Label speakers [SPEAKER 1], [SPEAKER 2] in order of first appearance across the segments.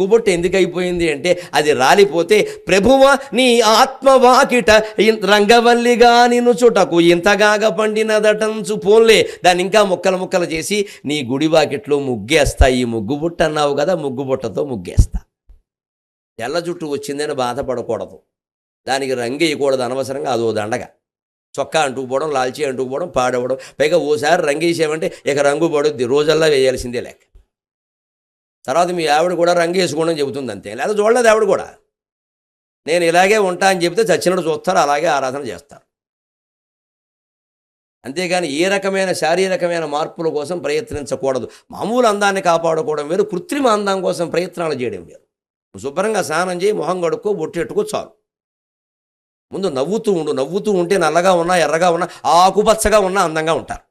[SPEAKER 1] గుబొట్టు ఎందుకు అయిపోయింది అంటే అది రాలిపోతే ప్రభువ నీ ఆత్మవాకిట రంగవల్లిగా నిన్ను చుటకు ఇంతగాగా పండినదటంచు పోన్లే. దాన్ని ఇంకా ముక్కలు ముక్కలు చేసి నీ గుడి వాకిట్లో ముగ్గేస్తా. ఈ ముగ్గు బుట్ట అన్నావు కదా ముగ్గు బుట్టతో ముగ్గేస్తా. తెల్ల జుట్టు వచ్చిందని బాధపడకూడదు. దానికి రంగు వేయకూడదు అనవసరంగా అదో దండగ. చొక్కా అంటుకుపోవడం లాల్చీ అంటుకుపోవడం పాడవడం పైగా ఓసారి రంగు వేసామంటే ఇక రంగు పడుద్ది. రోజల్లా వేయాల్సిందే లేక తర్వాత మీ ఆవిడ కూడా రంగు వేసుకోవడం చెబుతుంది అంతే. లేదా చూడలేదు ఆవిడ కూడా. నేను ఇలాగే ఉంటా అని చెబితే చచ్చినట్టు చూస్తారు అలాగే ఆరాధన చేస్తారు. అంతేగాని ఏ రకమైన శారీరకమైన మార్పుల కోసం ప్రయత్నించకూడదు. మామూలు అందాన్ని కాపాడుకోవడం వేరు కృత్రిమ అందం కోసం ప్రయత్నాలు చేయడం వేరు. శుభ్రంగా స్నానం చేయి మొహం కడుక్కో బొట్టెట్టుకో చాలు. ముందు నవ్వుతూ ఉండు. నవ్వుతూ ఉంటే నల్లగా ఉన్నా ఎర్రగా ఉన్నా ఆకుపచ్చగా ఉన్నా అందంగా ఉంటారు.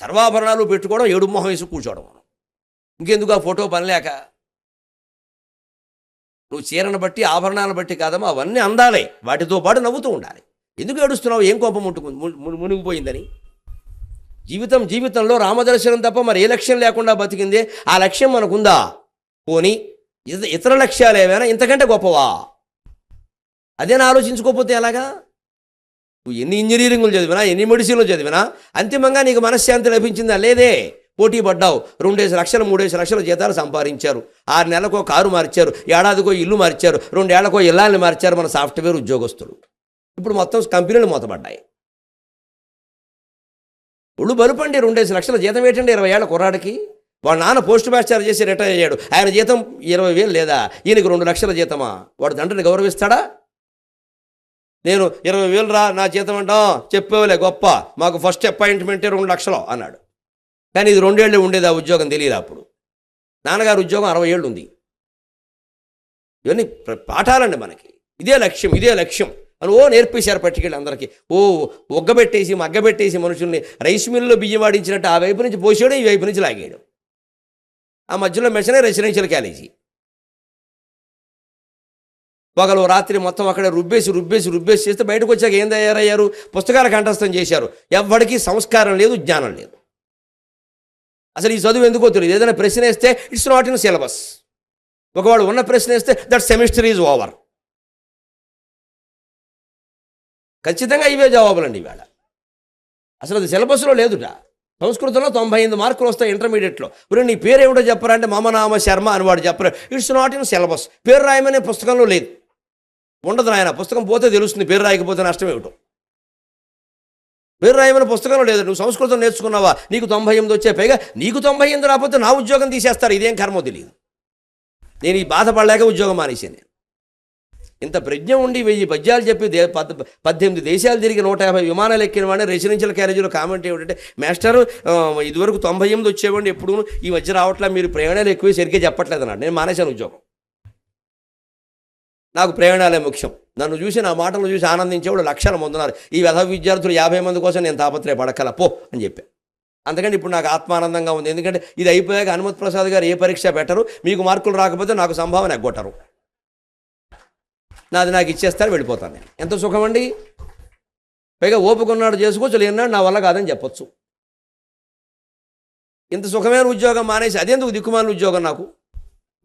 [SPEAKER 1] సర్వాభరణాలు పెట్టుకోవడం ఏడు మొహం వేసి కూర్చోవడం. ఇంకెందుకు ఆ ఫోటో పనిలేక? నువ్వు చీరను బట్టి ఆభరణాలను బట్టి కాదమ్మా అవన్నీ అందాలే. వాటితో పాటు నవ్వుతూ ఉండాలి. ఎందుకు ఏడుస్తున్నావు? ఏం కోపం ఉంటుంది ము- మునిగిపోయిందని? జీవితం జీవితంలో రామదర్శనం తప్ప మరి ఏ లక్ష్యం లేకుండా బతికిందే? ఆ లక్ష్యం మనకుందా? పోని ఇతర లక్ష్యాలు ఏమైనా ఇంతకంటే గొప్పవా? అదేనా ఆలోచించుకోకపోతే ఎలాగా? నువ్వు ఎన్ని ఇంజనీరింగ్లు చదివినా ఎన్ని మెడిసిన్లు చదివినా అంతిమంగా నీకు మనశ్శాంతి లభించిందా? లేదే. పోటీ పడ్డావు. రెండేసి లక్షలు మూడేసి లక్షల జీతాలు సంపాదించారు. ఆరు నెలలకో కారు మార్చారు. ఏడాదికో ఇల్లు మార్చారు. రెండేళ్ళకో ఇల్లాన్ని మార్చారు మన సాఫ్ట్వేర్ ఉద్యోగస్తులు. ఇప్పుడు మొత్తం కంపెనీలు మూతపడ్డాయి. ఒళ్ళు బలుపండి రెండేసి లక్షల జీతం ఏంటండి ఇరవై ఏళ్ళ కుర్రాడికి? వాడు నాన్న పోస్ట్ మాస్టర్ చేసి రిటైర్ అయ్యాడు. ఆయన జీతం ఇరవై వేలు లేదా? ఈయనకి రెండు లక్షల జీతమా? వాడు తండ్రిని గౌరవిస్తాడా? నేను ఇరవై వేలు రా నా జీతం అంటాం. చెప్పేవలే గొప్ప. మాకు ఫస్ట్ అపాయింట్మెంటే రెండు లక్షలు అన్నాడు. కానీ ఇది రెండేళ్ళు ఉండేది ఆ ఉద్యోగం తెలియదు అప్పుడు. నాన్నగారు ఉద్యోగం అరవై ఏళ్ళు ఉంది. ఇవన్నీ పాఠాలండి మనకి. ఇదే లక్ష్యం ఇదే లక్ష్యం. అని ఓ నేర్పేశారు పట్టుకెళ్ళి అందరికీ. ఓ ఒగ్గబెట్టేసి మగ్గబెట్టేసి మనుషుల్ని రైస్ మిల్లులో బియ్యం వాడించినట్టు ఆ వైపు నుంచి పోసేయడం ఈ వైపు నుంచి లాగేయడం ఆ మధ్యలో మెషనే రెసిడెన్షియల్ కాలేజీ. పగలు రాత్రి మొత్తం అక్కడ రుబ్బేసి రుబ్బేసి రుబ్బేసి చేస్తే బయటకు వచ్చాక ఏం తయారయ్యారు? పుస్తకాల కంఠస్థం చేశారు. ఎవ్వడికి సంస్కారం లేదు జ్ఞానం లేదు. అసలు ఈ చదువు ఎందుకో తెలియదు. ఏదైనా ప్రశ్న వేస్తే ఇట్స్ నాట్ ఇన్ సిలబస్ ఒకవాడు ఉన్న ప్రశ్న వేస్తే దట్ సెమిస్టర్ ఈజ్ ఓవర్ ఖచ్చితంగా ఇవే జవాబులండి ఇవాళ. అసలు అది సిలబస్లో లేదుట. సంస్కృతంలో తొంభై ఎనిమిది మార్కులు వస్తాయి ఇంటర్మీడియట్లో. ఇప్పుడు నీ పేరు ఏమిటో చెప్పరా అంటే మమనామ శర్మ అని వాడు చెప్పరు. ఇట్స్ నాట్ ఇన్ సిలబస్ పేరు రాయమనే పుస్తకంలో లేదు. ఉండదు నాయన పుస్తకం పోతే తెలుస్తుంది. పేరు రాయకపోతే నష్టం ఏమిటో. మీరు రాయమని పుస్తకంలో లేదు. నువ్వు సంస్కృతం నేర్చుకున్నావా? నీకు తొంభై ఎనిమిది వచ్చే పైగా నీకు తొంభై ఎనిమిది రాకపోతే నా ఉద్యోగం తీసేస్తారు. ఇదేం కర్మో తెలియదు. నేను ఈ బాధపడలేక ఉద్యోగం మానేశాను నేను. ఇంత ప్రజ్ఞ ఉండి వెయ్యి పద్యాలు చెప్పి దే పద్ పద్దెనిమిది దేశాలు తిరిగి నూట యాభై విమానాలు ఎక్కిన వాడిని రెసిడెన్షియల్ క్యారేజీలో కామెంట్ ఏమిటంటే మాస్టర్ ఇదివరకు తొంభై ఎనిమిది వచ్చేవాడిని ఎప్పుడు ఈ మధ్య రావట్లే మీరు ప్రయాణాలు ఎక్కువ సరిగ్గా చెప్పట్లేదు అన్నాడు నేను మానేశాను ఉద్యోగం. నాకు ప్రయాణాలే ముఖ్యం. నన్ను చూసి నా మాటలు చూసి ఆనందించేవాడు లక్షల మంది ఉన్నారు. ఈ వ్యధ విద్యార్థులు యాభై మంది కోసం నేను తాపత్రయపడక్కల పో అని చెప్పా. అందుకని ఇప్పుడు నాకు ఆత్మానందంగా ఉంది. ఎందుకంటే ఇది అయిపోయాక హనుమత్ ప్రసాద్ గారు ఏ పరీక్ష పెట్టరు మీకు మార్కులు రాకపోతే నాకు సంభావన ఎగ్గొట్టరు. నాది నాకు ఇచ్చేస్తారు వెళ్ళిపోతాను నేను. ఎంత సుఖం అండి? పైగా ఓపుకున్నాడు చేసుకోవచ్చు లేనాడు నా వల్ల కాదని చెప్పొచ్చు. ఇంత సుఖమైన ఉద్యోగం మానేసి అదేందుకు దిక్కుమాలిన ఉద్యోగం నాకు?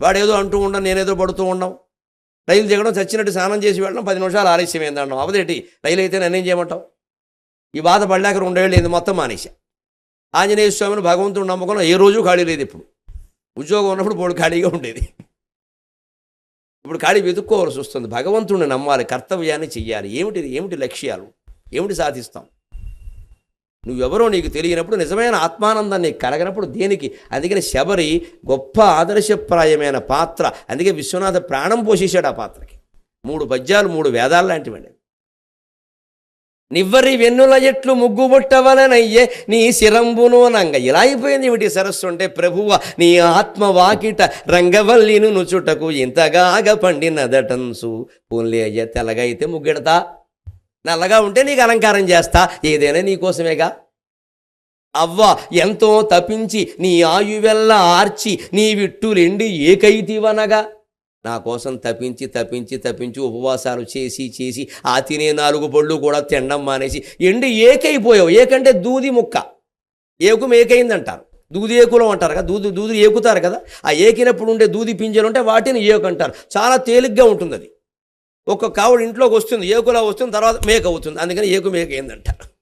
[SPEAKER 1] వాడేదో అంటూ ఉండం నేనేదో పడుతూ ఉండం రైలు దిగడం చచ్చినట్టు స్నానం చేసి వెళ్ళడం పది నిమిషాలు ఆలస్యం ఏందన్నాం అవదేటి రైలు అయితే నన్నేం చేయమంటావు? ఈ బాధ పడలేక రెండేళ్ళు ఏంది మొత్తం మానేశా. ఆంజనేయ స్వామిని భగవంతుడు నమ్మకం ఏ రోజు ఖాళీ లేదు ఇప్పుడు. ఉద్యోగం ఉన్నప్పుడు బోడు ఖాళీగా ఉండేది. ఇప్పుడు ఖాళీ వెతుక్కోవాల్సి వస్తుంది. భగవంతుడిని నమ్మాలి కర్తవ్యాన్ని చెయ్యాలి. ఏమిటి ఏమిటి లక్ష్యాలు? ఏమిటి సాధిస్తాం? నువ్వెవరో నీకు తెలియనప్పుడు నిజమైన ఆత్మానందం నీకు కలగనప్పుడు దేనికి? అందుకని శబరి గొప్ప ఆదర్శప్రాయమైన పాత్ర. అందుకే విశ్వనాథ ప్రాణం పోషించాడు ఆ పాత్రకి. మూడు పద్యాలు మూడు వేదాలు లాంటివండి. నివ్వరి వెన్నుల ఎట్లు ముగ్గుబుట్టవలనయ్యే నీ శిరంబును నంగ. ఇలా అయిపోయింది ఏమిటి సరస్సు అంటే ప్రభువ నీ ఆత్మ వాకిట రంగవల్లిను నుచుటకు ఇంతగాగ పండినదటన్సు పోన్లే అయ్యా తెల్లగైతే ముగ్గెడతా. నల్లగా ఉంటే నీకు అలంకారం చేస్తా. ఏదైనా నీకోసమేగా అవ్వ ఎంతో తపించి నీ ఆయువెల్ల ఆర్చి నీ విట్టులెండి ఏకైతివనగా. నా కోసం తపించి తపించి తపించి ఉపవాసాలు చేసి చేసి ఆ తినే నాలుగు పళ్ళు కూడా తినడం మానేసి ఎండి ఏకైపోయావు. ఏకంటే దూది ముక్క. ఏకు మేకైందంటారు దూది ఏకులం అంటారు కదా దూది దూది ఏకుతారు కదా. ఆ ఏకినప్పుడు ఉండే దూది పింజలు ఉంటే వాటిని ఏకు అంటారు చాలా తేలిగ్గా ఉంటుంది అది ఒక్కొక్క కావుడు ఇంట్లోకి వస్తుంది ఏకులా వస్తుంది తర్వాత మేక అవుతుంది. అందుకని ఏకు మేక ఏందంటారు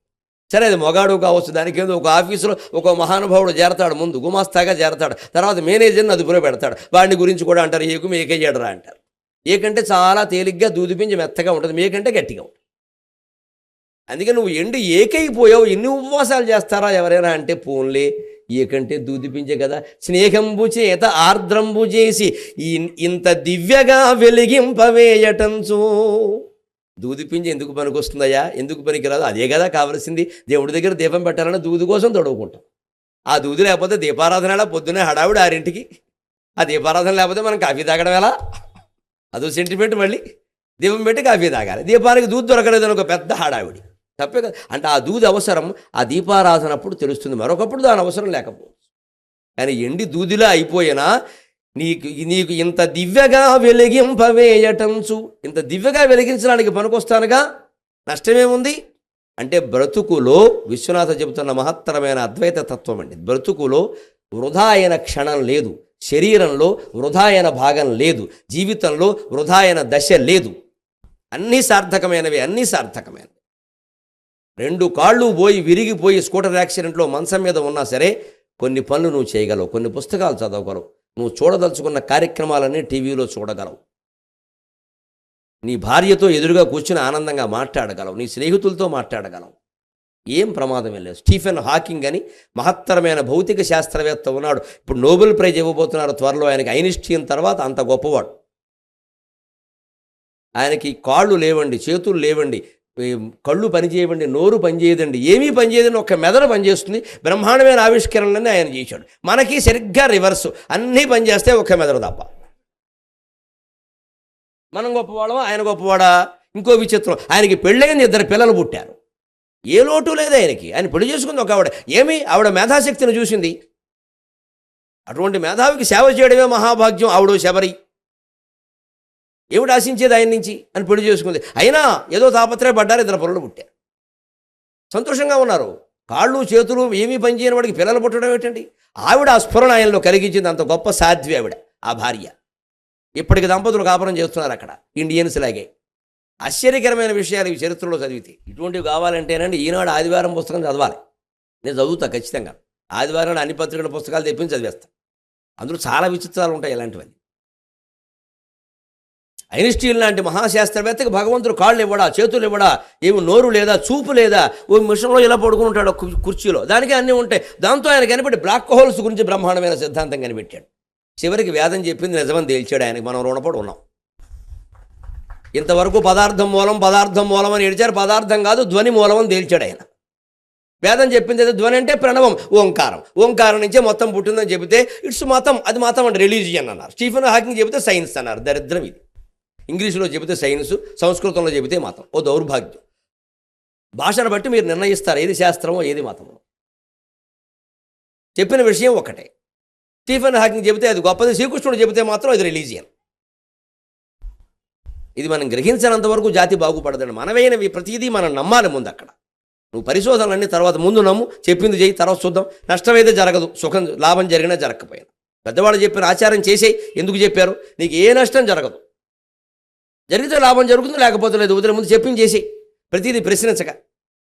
[SPEAKER 1] సరే అది మొగాడు కావచ్చు దానికి ఏదో ఒక ఆఫీసులో ఒక మహానుభావుడు చేరతాడు ముందు గుమాస్తాగా చేరతాడు. తర్వాత మేనేజర్ని అదుపులో పెడతాడు. వాడిని గురించి కూడా అంటారు ఏకు మేకేయడరా అంటారు. ఏకంటే చాలా తేలిగ్గా దూదిపించి మెత్తగా ఉంటుంది మేకంటే గట్టిగా ఉంటుంది. అందుకే నువ్వు ఎండు ఏకైపోయావు ఎన్ని ఉపవాసాలు చేస్తారా ఎవరైనా అంటే పోన్లే. ఏకంటే దూదిపించే కదా? స్నేహంబు చేత ఆర్ద్రంబు చేసి ఇంత దివ్యగా వెలిగింపవేయటంచు. దూదిపించి ఎందుకు పనికొస్తుందయ్యా? ఎందుకు పనికిరాదు? అదే కదా కావలసింది. దేవుడి దగ్గర దీపం పెట్టాలని దూది కోసం తొడవుకుంటాం ఆ దూది లేకపోతే దీపారాధన ఎలా పొద్దునే హడావిడి ఆరింటికి. ఆ దీపారాధన లేకపోతే మనం కాఫీ తాగడం ఎలా? అదో సెంటిమెంట్ మళ్ళీ. దీపం పెట్టి కాఫీ తాగాలి. దీపానికి దూది దొరకలేదని ఒక పెద్ద హడావిడి. తప్పే కదా అంటే ఆ దూది అవసరం ఆ దీపారాధన అప్పుడు తెలుస్తుంది. మరొకప్పుడు దాని అవసరం లేకపోవచ్చు. కానీ ఎండి దూదిలా అయిపోయినా నీకు నీకు ఇంత దివ్యగా వెలిగింపవేయటంచు ఇంత దివ్యగా వెలిగించడానికి పనికొస్తానుగా? నష్టమేముంది? అంటే బ్రతుకులో విశ్వనాథ చెబుతున్న మహత్తరమైన అద్వైత తత్వం అండి. బ్రతుకులో వృధా అయిన క్షణం లేదు. శరీరంలో వృధా అయిన భాగం లేదు. జీవితంలో వృధా అయిన దశ లేదు. అన్నీ సార్థకమైనవి అన్నీ సార్థకమైనవి. రెండు కాళ్ళు పోయి విరిగిపోయి స్కూటర్ యాక్సిడెంట్లో మంచం మీద ఉన్నా సరే కొన్ని పనులు నువ్వు చేయగలవు కొన్ని పుస్తకాలు చదవగలవు నువ్వు చూడదలుచుకున్న కార్యక్రమాలన్నీ టీవీలో చూడగలవు. నీ భార్యతో ఎదురుగా కూర్చుని ఆనందంగా మాట్లాడగలవు నీ స్నేహితులతో మాట్లాడగలవు. ఏం ప్రమాదం లేదు. స్టీఫెన్ హాకింగ్ అని మహత్తరమైన భౌతిక శాస్త్రవేత్త ఉన్నాడు. ఇప్పుడు నోబెల్ ప్రైజ్ ఇవ్వబోతున్నారు త్వరలో. ఆయనకి ఐనిస్టీన్ తర్వాత అంత గొప్పవాడు. ఆయనకి కాళ్ళు లేవండి చేతులు లేవండి కళ్ళు పనిచేయవండి నోరు పనిచేయదండి ఏమీ పనిచేయదని ఒక మెదడు పనిచేస్తుంది బ్రహ్మాండమైన ఆవిష్కరణలన్నీ ఆయన చేశాడు. మనకి సరిగ్గా రివర్స్ అన్నీ పనిచేస్తే ఒక మెదడు తప్ప. మనం గొప్పవాడమా ఆయన గొప్పవాడా? ఇంకో విచిత్రం ఆయనకి పెళ్ళైంది ఇద్దరు పిల్లలు పుట్టారు. ఏ లోటు లేదు ఆయనకి. ఆయన పెళ్ళి చేసుకుంది ఒక ఆవిడ. ఏమి? ఆవిడ మేధాశక్తిని చూసింది. అటువంటి మేధావికి సేవ చేయడమే మహాభాగ్యం ఆవిడ శబరి. ఏమిటి ఆశించేది ఆయన నుంచి అని పెళ్ళి చేసుకుంది. అయినా ఏదో తాపత్రయపడ్డారు ఇద్దరు పొరలు పుట్టారు. సంతోషంగా ఉన్నారు. కాళ్ళు చేతులు ఏమీ పనిచేయని వాడికి పిల్లలు పుట్టడం ఏంటండి? ఆవిడ ఆ స్ఫురణ ఆయనలో కలిగించింది. అంత గొప్ప సాధ్వి ఆవిడ ఆ భార్య. ఇప్పటికి దంపతులు కాపురం చేస్తున్నారు అక్కడ ఇండియన్స్ లాగే. ఆశ్చర్యకరమైన విషయాలు ఈ చరిత్రలో చదివితే. ఇటువంటివి కావాలంటేనండి ఈనాడు ఆదివారం పుస్తకం చదవాలి. నేను చదువుతా ఖచ్చితంగా. ఆదివారం అన్ని పత్రికల పుస్తకాలు తెప్పించి చదివేస్తాను అందులో చాలా విచిత్రాలు ఉంటాయి ఇలాంటివన్నీ. ఐన్స్టీన్ లాంటి మహాశాస్త్రవేత్తకి భగవంతుడు కాళ్ళు ఇవ్వడా చేతులు ఇవ్వడా? ఏమి నోరు లేదా చూపు లేదా? ఓ మిషన్లో ఇలా పడుకుని ఉంటాడు కు- కుర్చీలో? దానికి అన్నీ ఉంటాయి. దాంతో ఆయన కనిపెట్టి బ్లాక్ హోల్స్ గురించి బ్రహ్మాండమైన సిద్ధాంతం కనిపెట్టాడు. చివరికి వేదం చెప్పింది నిజమని తేల్చాడు ఆయనకి. మనం రుణపడి ఉన్నాం. ఇంతవరకు పదార్థం మూలం పదార్థం మూలం అని ఏడిచారు. పదార్థం కాదు ధ్వని మూలం అని తేల్చాడు ఆయన. వేదం చెప్పింది అయితే ధ్వని అంటే ప్రణవం ఓంకారం. ఓంకారం నుంచే మొత్తం పుట్టిందని చెబితే ఇట్స్ మతం అది మతం అంటే రిలీజియన్ అన్నారు. స్టీఫెన్ హాకింగ్ చెబితే సైన్స్ అన్నారు. దరిద్రం ఇది. ఇంగ్లీషులో చెబితే సైన్స్ సంస్కృతంలో చెబితే మతం. ఓ దౌర్భాగ్యం. భాషను బట్టి మీరు నిర్ణయిస్తారు ఏది శాస్త్రమో ఏది మతమో. చెప్పిన విషయం ఒకటే. స్టీఫెన్ హాకింగ్ చెబితే అది గొప్పది శ్రీకృష్ణుడు చెబితే మాత్రం అది రిలీజియన్. ఇది మనం గ్రహించినంత వరకు జాతి బాగుపడదండి. మనమైనవి ప్రతిదీ మనం నమ్మాలి ముందు అక్కడ నువ్వు పరిశోధనలన్నీ తర్వాత ముందు నమ్ము చెప్పింది చేయి తర్వాత చూద్దాం. నష్టమైతే జరగదు సుఖం లాభం జరిగినా జరగకపోయినా పెద్దవాళ్ళు చెప్పిన ఆచారం చేసేయి ఎందుకు చెప్పారు? నీకు ఏ నష్టం జరగదు. జరిగితే లాభం జరుగుతుంది లేకపోతే లేదు వదిలే ముందు చెప్పింది చేసి ప్రతిదీ ప్రశ్నించక.